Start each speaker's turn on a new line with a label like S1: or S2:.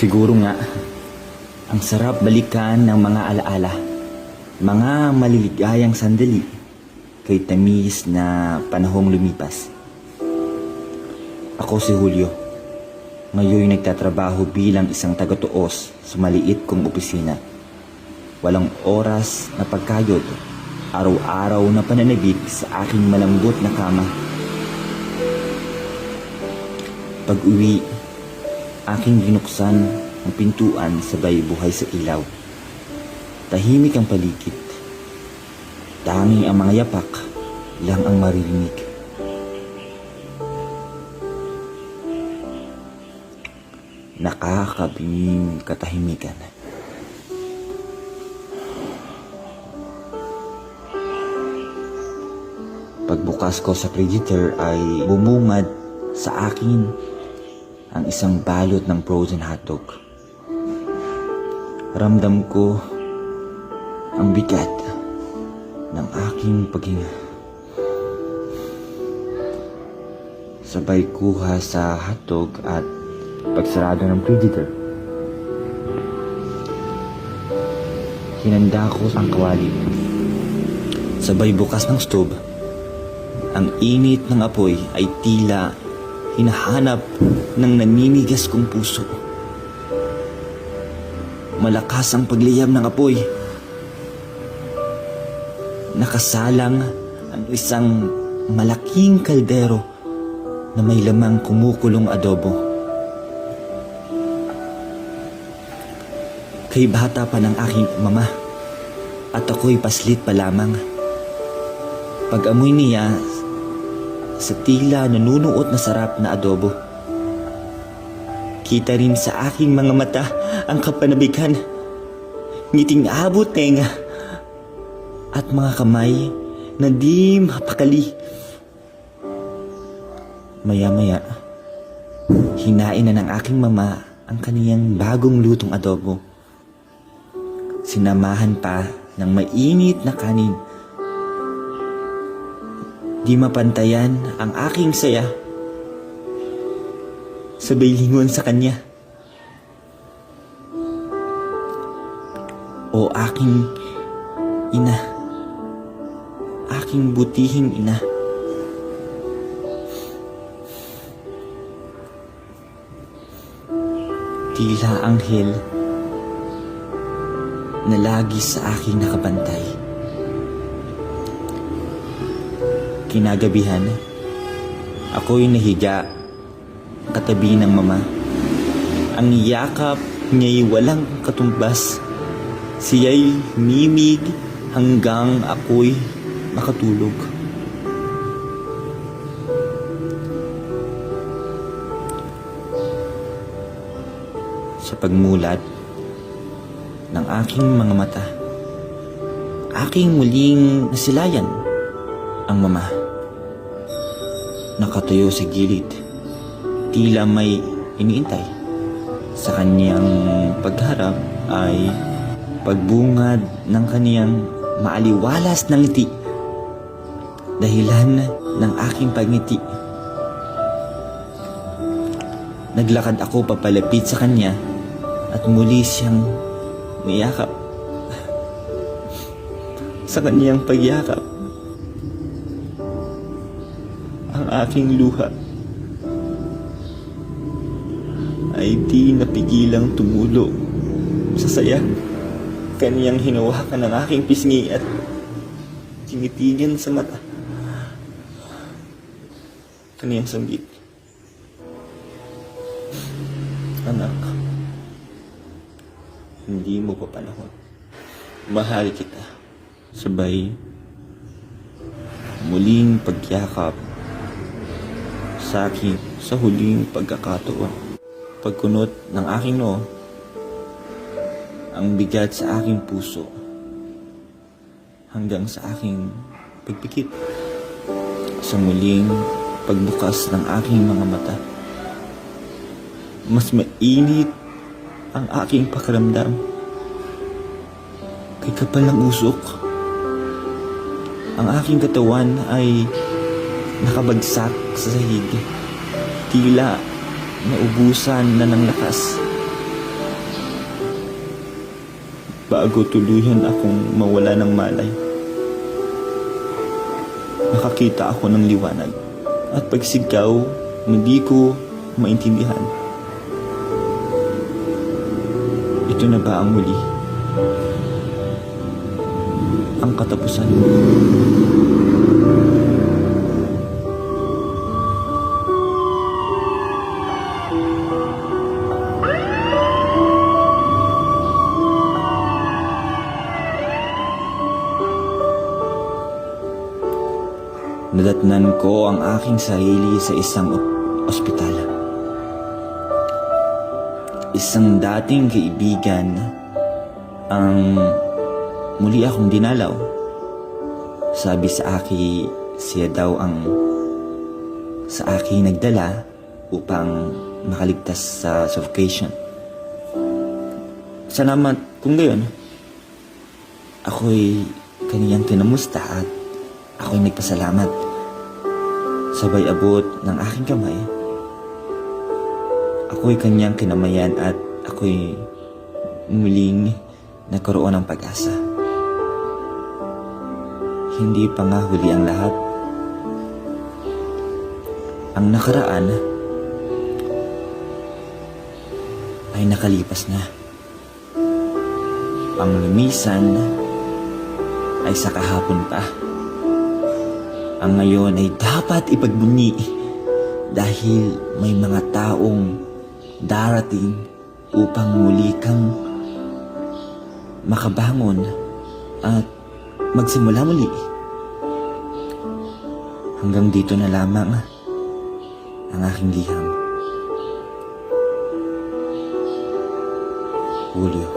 S1: Siguro nga, ang sarap balikan ng mga alaala. Mga maliligayang sandali kay tamis na panahong lumipas. Ako si Julio. Ngayon nagtatrabaho bilang isang tagatuos sa maliit kong opisina. Walang oras na pagkayod, araw-araw na pananabik sa aking malambot na kama. Pag-uwi, aking binuksan ang pintuan sabay buhay sa ilaw. Tahimik ang paligid. Tanging ang mga yapak lang ang maririnig. Nakakabinging katahimikan. Pagbukas ko sa predator ay bumungad sa akin ang isang balot ng frozen hotdog. Ramdam ko ang bigat ng aking paghinga. Sabay kuha sa hotdog at pagsarado ng predator. Hinanda ko ang kawali. Sabay bukas ng stove. Ang init ng apoy ay tila hinahanap ng naninigas kong puso. Malakas ang pagliyab ng apoy. Nakasalang ang isang malaking kaldero na may lamang kumukulong adobo. Kay bata pa ng aking mama at ako'y paslit pa lamang. Pag-amoy niya sa tila nanunuot na sarap na adobo. Kita rin sa aking mga mata ang kapanabikan, ngiting abot tenga, at mga kamay na di mapakali. Maya-maya, hinain na ng aking mama ang kaniyang bagong lutong adobo. Sinamahan pa ng mainit na kanin Di mapantayan ang aking saya. Sabay lingon sa kanya. O aking ina. Aking butihing ina. Tila anghel na lagi sa aking nakabantay. Kinagabihan, ako'y nahiga katabi ng mama. Ang yakap niya'y walang katumbas. Siya'y mimig hanggang ako'y makatulog. Sa pagmulat ng aking mga mata, aking muling nasilayan ang mama. Nakatayo sa gilid. Tila may iniintay. Sa kanyang pagharap ay pagbungad ng kaniyang maaliwalas na ngiti. Dahilan ng aking pagngiti. Naglakad ako papalapit sa kanya at muli siyang niyakap. sa kaniyang pagyakap aking luha ay di napigilang tumulo sa saya. Kaniyang hinawakan ng aking pisngi at tinitigan sa mata. Kaniyang sanggit. Anak, hindi mo pa panahon. Mahal kita. Sabay, muling pagyakap sa akin sa huling pagkakataon. Pagkunot ng aking noo, ang bigat sa aking puso hanggang sa aking pagpikit. Sa muling pagbukas ng aking mga mata, mas mainit ang aking pakiramdam. Kay kapal ng usok, ang aking katawan ay nakabagsak sa sahig. Tila naubusan na ng lakas. bago tuluyan akong mawala ng malay. Nakakita ako ng liwanag at pagsigaw, hindi ko maintindihan. Ito na ba ang muli? Ang katapusan. Nadatnan ko ang aking sarili sa isang ospital. Isang dating kaibigan ang muli akong dinalaw. Sabi sa aki, siya daw ang sa akin nagdala upang makaligtas sa suffocation. Salamat kung gayon. Ako'y kaniyang kinamusta at ako'y nagpasalamat. Sabay abot ng aking kamay. Ako'y kanyang kinamayan at ako'y muling nagkaroon ng pag-asa. Hindi pa nga huli ang lahat. Ang nakaraan ay nakalipas na. Ang lumisan ay sa kahapon pa. Ang ngayon ay dapat ipagbunyi dahil may mga taong darating upang muli kang makabangon at magsimula muli. Hanggang dito na lamang ang aking liham. Julio.